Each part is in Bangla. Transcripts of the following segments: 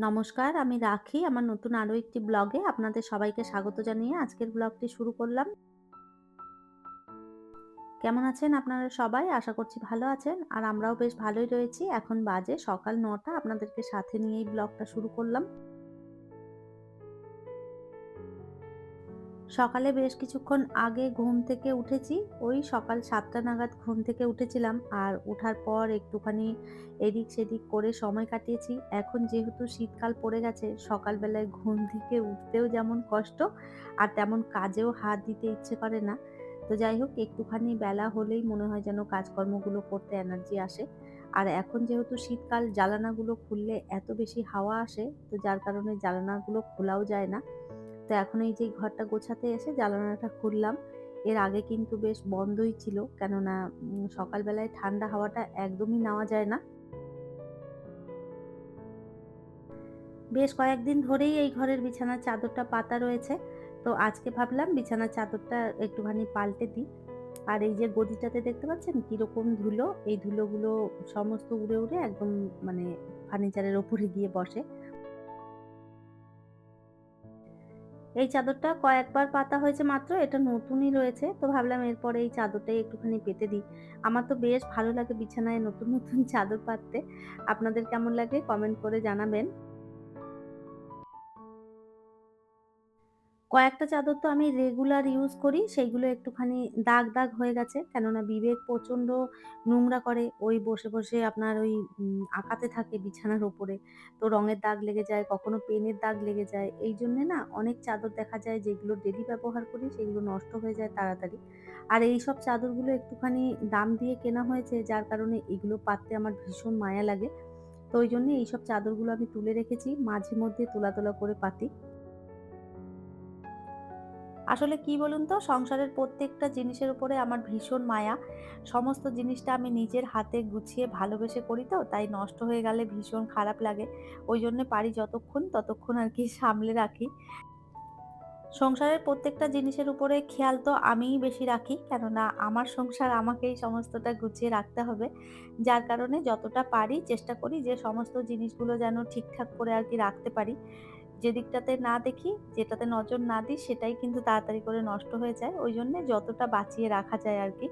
নমস্কার, আমি রাখি। আমার নতুন আরও একটি ব্লগে আপনাদের সবাইকে স্বাগত জানিয়ে আজকের ব্লগটি শুরু করলাম। কেমন আছেন আপনারা সবাই? আশা করছি ভালো আছেন। আর আমরাও বেশ ভালোই রয়েছি। এখন বাজে সকাল নটা। আপনাদেরকে সাথে নিয়েই ব্লগটা শুরু করলাম। সকালে বেশ কিছুক্ষণ আগে ঘুম থেকে উঠেছি। ওই সকাল সাতটা নাগাদ ঘুম থেকে উঠেছিলাম আর ওঠার পর একটুখানি এদিক সেদিক করে সময় কাটিয়েছি। এখন যেহেতু শীতকাল পড়ে গেছে, সকালবেলায় ঘুম থেকে উঠতেও যেমন কষ্ট আর তেমন কাজেও হাত দিতে ইচ্ছে করে না। তো যাই হোক, একটুখানি বেলা হলেই মনে হয় যেন কাজকর্মগুলো করতে এনার্জি আসে। আর এখন যেহেতু শীতকাল, জ্বালানাগুলো খুললে এত বেশি হাওয়া আসে, তো যার কারণে জ্বালানাগুলো খোলাও যায় না। তো এখন এই যে ঘরটা গোছাতে এসে জানালাটা খুললাম। এর আগে কিন্তু বেশ বন্ধই ছিল, কেননা সকালবেলায় ঠান্ডা হাওয়াটা একদমই নেওয়া যায় না। বেশ কয়েকদিন ধরেই এই ঘরের বিছানার চাদরটা পাতা রয়েছে। তো আজকে ভাবলাম বিছানার চাদরটা একটুখানি পাল্টে দিই। আর এই যে গদিটাতে দেখতে পাচ্ছেন কীরকম ধুলো? এই ধুলোগুলো সমস্ত উড়ে উড়ে একদম মানে ফার্নিচারের ওপরে গিয়ে বসে। এই চাদরটা কয়েকবার পাতা হয়েছে মাত্র, এটা নতুনই রয়েছে। তো ভাবলাম এরপরে এই চাদরটাই একটুখানি পেতে দিই। আমার তো বেশ ভালো লাগে বিছানায় নতুন নতুন চাদর পাততে। আপনাদের কেমন লাগে কমেন্ট করে জানাবেন। কয়েকটা চাদর তো আমি রেগুলার ইউজ করি, সেইগুলো একটুখানি দাগ দাগ হয়ে গেছে। কেননা বিবেক প্রচণ্ড নোংরা করে, ওই বসে বসে আপনার ওই আঁকাতে থাকে বিছানার ওপরে তো রঙের দাগ লেগে যায়, কখনো পেনের দাগ লেগে যায়। এই জন্যে না অনেক চাদর দেখা যায় যেগুলো ডেলি ব্যবহার করি, সেগুলো নষ্ট হয়ে যায় তাড়াতাড়ি। আর এই সব চাদরগুলো একটুখানি দাম দিয়ে কেনা হয়েছে, যার কারণে এগুলো পাততে আমার ভীষণ মায়া লাগে। তো ওই জন্য এইসব চাদরগুলো আমি তুলে রেখেছি, মাঝে মধ্যে তোলা তোলা করে পাতি। আসলে কি বলুন তো? সংসারের প্রত্যেকটা জিনিসের উপরে আমার ভীষণ মায়া। সমস্ত জিনিসটা আমি নিজের হাতে গুছিয়ে ভালোবেসে করি তো, তাই নষ্ট হয়ে গেলে ভীষণ খারাপ লাগে। ওই জন্য পারি যতক্ষণ, ততক্ষণ আর কি সামলে রাখি। সংসারের প্রত্যেকটা জিনিসের উপরে খেয়াল তো আমিই বেশি রাখি, কেননা আমার সংসার আমাকেই সমস্তটা গুছিয়ে রাখতে হবে। যার কারণে যতটা পারি চেষ্টা করি যে সমস্ত জিনিসগুলো যেন ঠিকঠাক করে আর কি রাখতে পারি। যে দিকটাতে না দেখি, যেটাতে নজর না দিই, সেটাই কিন্তু তাড়াতাড়ি করে নষ্ট হয়ে যায়। ওই জন্য যতটা বাঁচিয়ে রাখা যায় আর কি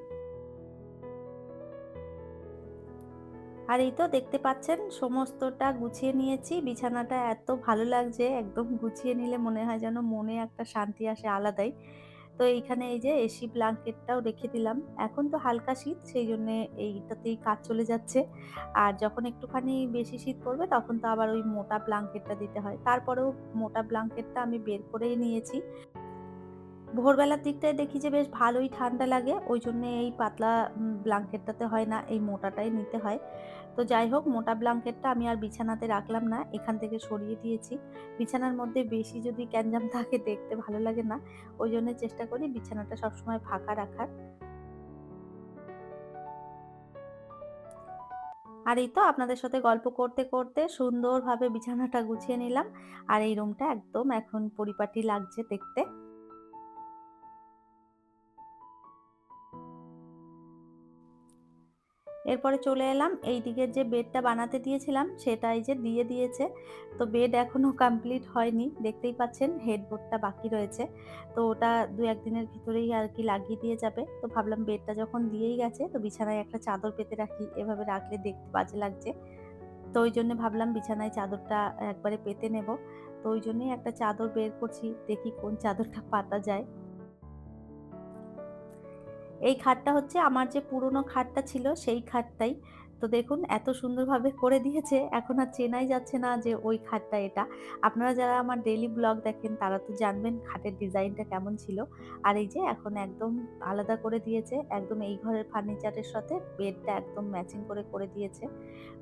আর এই তো দেখতে পাচ্ছেন, সমস্তটা গুছিয়ে নিয়েছি। বিছানাটা এত ভালো লাগছে, একদম গুছিয়ে নিলে মনে হয় যেন মনে একটা শান্তি আসে আলাদাই। তো এইখানে এই যে এসি ব্ল্যাঙ্কেটটাও রেখে দিলাম। এখন তো হালকা শীত সেই জন্যে এইটাতেই কাজ চলে যাচ্ছে। আর যখন একটুখানি বেশি শীত পড়বে, তখন তো আবার ওই মোটা ব্ল্যাঙ্কেটটা দিতে হয়। তারপরেও মোটা ব্ল্যাঙ্কেটটা আমি বের করেই নিয়েছি। ভোরবেলার দিকটায় দেখি যে বেশ ভালোই ঠান্ডা লাগে, ওই জন্য এই পাতলা ব্ল্যাঙ্কেটটাতে হয় না, এই মোটাটাই নিতে হয়। তো যাই হোক, মোটা ব্ল্যাঙ্কেটটা আমি আর বিছানাতে রাখলাম না, এখান থেকে সরিয়ে দিয়েছি। বিছানার মধ্যে বেশি যদি ক্যানজাম থাকে, দেখতে ভালো লাগে না। ওই জন্য চেষ্টা করি বিছানাটা সবসময় ফাঁকা রাখার। আর এই তো আপনাদের সাথে গল্প করতে করতে সুন্দরভাবে বিছানাটা গুছিয়ে নিলাম। আর এই রুমটা একদম এখন পরিপাটি লাগছে দেখতে। এরপরে চলে এলাম। এই দিকের যে বেডটা বানাতে দিয়েছিলাম, সেটাই যে দিয়ে দিয়েছে। তো বেড এখনও কমপ্লিট হয়নি। দেখতেই পাচ্ছেন, হেডবোর্ডটা বাকি রয়েছে। তো ওটা দু একদিনের ভিতরেই আর কি লাগিয়ে দিয়ে যাবে। তো ভাবলাম বেডটা যখন দিয়েই গেছে, তো বিছানায় একটা চাদর পেতে রাখি। এভাবে রাখলে দেখতে বাজে লাগছে। তো ওই জন্য ভাবলাম বিছানায় চাদরটা একবারে পেতে নেব। তো ওই জন্যই একটা চাদর বের করছি। দেখি কোন চাদরটা পাতা যায়। এই খাটটা হচ্ছে আমার যে পুরনো খাটটা ছিল সেই খাটটাই তো দেখুন, এত সুন্দরভাবে করে দিয়েছে। এখন আর চেনাই যাচ্ছে না যে ওই খাটটা এটা। আপনারা যারা আমার ডেলি ব্লগ দেখেন, তারা তো জানবেন খাটের ডিজাইনটা কেমন ছিল। আর এই যে এখন একদম আলাদা করে দিয়েছে, একদম এই ঘরের ফার্নিচারের সাথে বেডটা একদম ম্যাচিং করে করে দিয়েছে।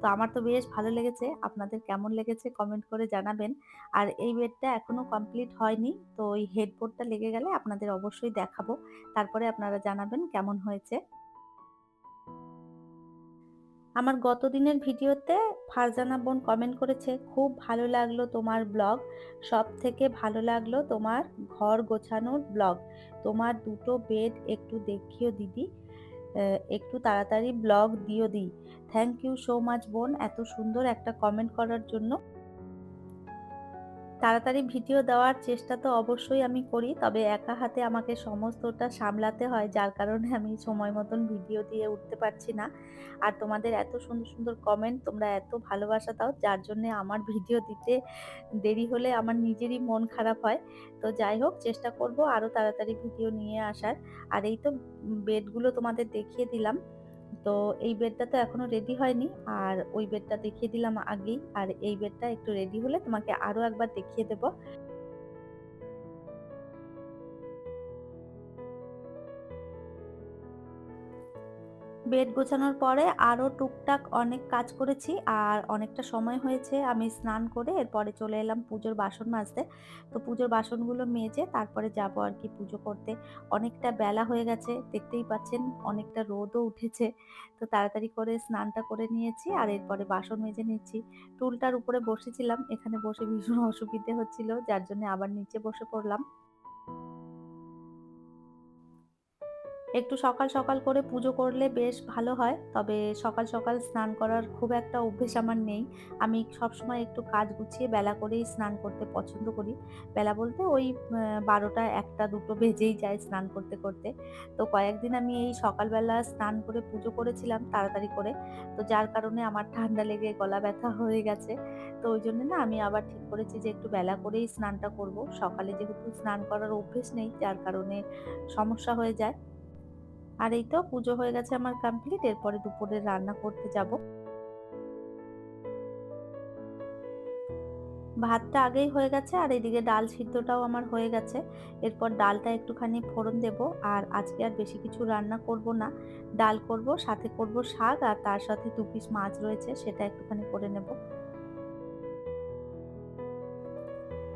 তো আমার তো বেশ ভালো লেগেছে। আপনাদের কেমন লেগেছে কমেন্ট করে জানাবেন। আর এই বেডটা এখনও কমপ্লিট হয়নি, তো ওই হেডবোর্ডটা লেগে গেলে আপনাদের অবশ্যই দেখাবো। তারপরে আপনারা জানাবেন কেমন হয়েছে। আমার গত দিনের ভিডিওতে ফারজানা বোন কমেন্ট করেছে, খুব ভালো লাগল তোমার ব্লগ সব থেকে ভালো লাগল তোমার ঘর গোছানোর ব্লগ তোমার দুটো বেড একটু দেখিও দিদি একটু তাড়াতাড়ি ব্লগ দিও দি। থ্যাংক ইউ সো মাচ বোন, এত সুন্দর একটা কমেন্ট করার জন্য। তাড়াতাড়ি ভিডিও দেওয়ার চেষ্টা তো অবশ্যই আমি করি। তবে একা হাতে আমাকে সমস্তটা সামলাতে হয় যার কারণে আমি সময় মতন ভিডিও দিয়ে উঠতে পারছি না। আর তোমাদের এত সুন্দর, সুন্দর কমেন্ট তোমরা এত ভালোবাসা দাও যার জন্যে আমার ভিডিও দিতে দেরি হলে আমার নিজেরই মন খারাপ হয়। তো যাই হোক চেষ্টা করব আরও তাড়াতাড়ি ভিডিও নিয়ে আসার। আর এই তো বেডগুলো তোমাদের দেখিয়ে দিলাম। তো এই বেডটা তো এখনও রেডি হয়নি। আর ওই বেডটা দেখিয়ে দিলাম আগেই। আর এই বেডটা একটু রেডি হলে তোমাকে আরও একবার দেখিয়ে দেব। বেড গোছানোর পরে আরও টুকটাক অনেক কাজ করেছি আর অনেকটা সময় হয়েছে আমি স্নান করে এরপরে চলে এলাম পুজোর বাসন মাজতে। তো পুজোর বাসনগুলো মেজে তারপরে যাব আর কি পুজো করতে। অনেকটা বেলা হয়ে গেছে, দেখতেই পাচ্ছেন অনেকটা রোদও উঠেছে। তো তাড়াতাড়ি করে স্নানটা করে নিয়েছি আর এরপরে বাসন মেজে নিচ্ছি। টুলটার উপরে বসেছিলাম, এখানে বসে ভীষণ অসুবিধে হচ্ছিল, যার জন্য আবার নিচে বসে পড়লাম। একটু সকাল সকাল করে পুজো করলে বেশ ভালো হয়। তবে সকাল সকাল স্নান করার খুব একটা অভ্যেস আমার নেই। আমি সবসময় একটু কাজ গুছিয়ে বেলা করেই স্নান করতে পছন্দ করি। বেলা বলতে ওই বারোটা একটা দুটো বেজেই যায় স্নান করতে করতে। তো কয়েকদিন আমি এই সকালবেলা স্নান করে পুজো করেছিলাম তাড়াতাড়ি করে। তো যার কারণে আমার ঠান্ডা লেগে গলা ব্যথা হয়ে গেছে। তো ওই জন্য না আমি আবার ঠিক করেছি যে একটু বেলা করেই স্নানটা করব। সকালে যেহেতু স্নান করার অভ্যেস নেই, যার কারণে সমস্যা হয়ে যায়। আর এই তো পুজো হয়ে গেছে আমার কমপ্লিট এরপরে দুপুরে রান্না করতে যাব। ভাতটা আগেই হয়ে গেছে, আর এদিকে ডাল সিদ্ধটাও আমার হয়ে গেছে। এরপর ডালটা একটুখানি ফোড়ন দেব, আর আজকে আর বেশি কিছু রান্না করব না। ডাল করব, সাথে করব শাক, আর তার সাথে দু পিস মাছ রয়েছে, সেটা একটুখানি করে নেব।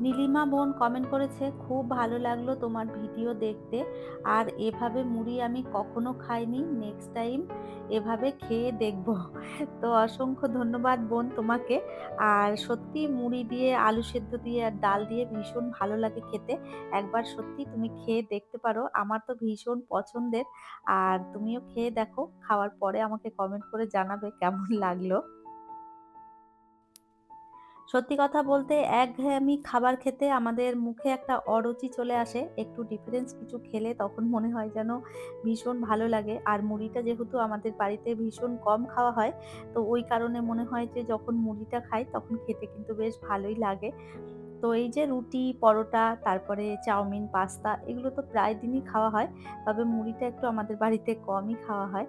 নীলিমা বোন কমেন্ট করেছে, খুব ভালো লাগল তোমার ভিডিও দেখতে। আর এভাবে মুড়ি আমি কখনো খাইনি। নেক্সট টাইম এভাবে খেয়ে দেখব। তো অসংখ্য ধন্যবাদ বোন তোমাকে। আর সত্যি মুড়ি দিয়ে, আলু সেদ্ধ দিয়ে আর ডাল দিয়ে ভীষণ ভালো লাগে খেতে। একবার সত্যি তুমি খেয়ে দেখতে পারো। আমার তো ভীষণ পছন্দের। আর তুমিও খেয়ে দেখো। খাওয়ার পরে আমাকে কমেন্ট করে জানাবে কেমন লাগল। সত্যি কথা বলতে একঘেয়েমি খাবার খেতে আমাদের মুখে একটা অরুচি চলে আসে, একটু ডিফারেন্স কিছু খেলে তখন মনে হয় যেন ভীষণ ভালো লাগে। আর মুড়িটা যেহেতু আমাদের বাড়িতে ভীষণ কম খাওয়া হয়, তো ওই কারণে মনে হয় যে যখন মুড়িটা খাই তখন খেতে কিন্তু বেশ ভালোই লাগে। তো এই যে রুটি, পরোটা, তারপরে চাউমিন, পাস্তা এগুলো তো প্রায় দিনই খাওয়া হয়, তবে মুড়িটা একটু আমাদের বাড়িতে কমই খাওয়া হয়।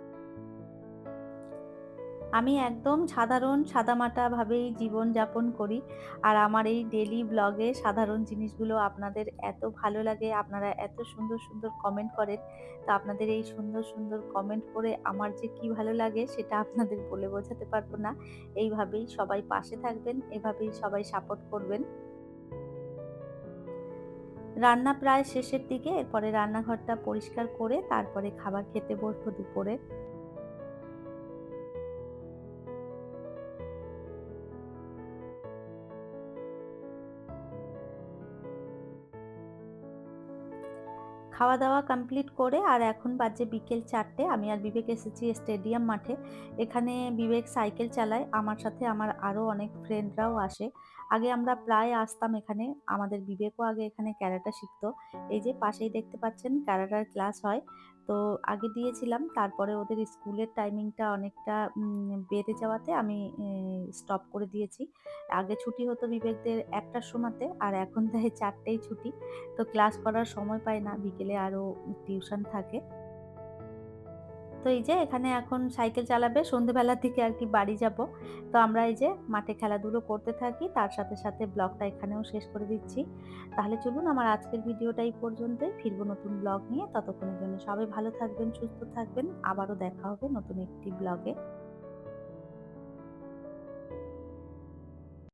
আমি একদম সাধারণ, সাদামাটাভাবেই জীবনযাপন করি। আর আমার এই ডেলি ব্লগে সাধারণ জিনিসগুলো আপনাদের এত ভালো লাগে, আপনারা এত সুন্দর সুন্দর কমেন্ট করেন। তো আপনাদের এই সুন্দর সুন্দর কমেন্ট করে আমার যে কি ভালো লাগে সেটা আপনাদের বলে বোঝাতে পারব না। এইভাবেই সবাই পাশে থাকবেন, এভাবেই সবাই সাপোর্ট করবেন। রান্না প্রায় শেষের দিকে, এরপরে রান্নাঘরটা পরিষ্কার করে, তারপরে খাবার খেতে বসবো দুপুরে। খাওয়া দাওয়া কমপ্লিট করে আর এখন বাজে বিকেল চারটে, আমি আর বিবেক এসেছি স্টেডিয়াম মাঠে। এখানে বিবেক সাইকেল চালায়, আমার সাথে আমার আরও অনেক ফ্রেন্ডরাও আসে। আগে আমরা প্রায় আসতাম এখানে, আমাদের বিবেকও আগে এখানে ক্যারাটা শিখতো। এই যে পাশেই দেখতে পাচ্ছেন ক্যারাটার ক্লাস হয়। তো আগে দিয়েছিলাম। তারপরে ওদের স্কুলের টাইমিংটা অনেকটা বেড়ে যাওয়াতে আমি স্টপ করে দিয়েছি। আগে ছুটি হতো বিবেকদের একটার সময়তে আর এখন তাই চারটেই ছুটি। তো ক্লাস করার সময় পায় না। বিকেলে আরও টিউশন থাকে। তো এই যে এখানে এখন সাইকেল চালাবে, সন্ধেবেলার দিকে আর কি বাড়ি যাব। তো আমরা এই যে মাঠে খেলাধুলো করতে থাকি, তার সাথে সাথে ব্লগটা এখানেও শেষ করে দিচ্ছি। তাহলে চলুন আমার আজকের ভিডিওটা এই পর্যন্তই ফিরবো নতুন ব্লগ নিয়ে। ততক্ষণের জন্য সবাই ভালো থাকবেন, সুস্থ থাকবেন। আবারও দেখা হবে নতুন একটি ব্লগে।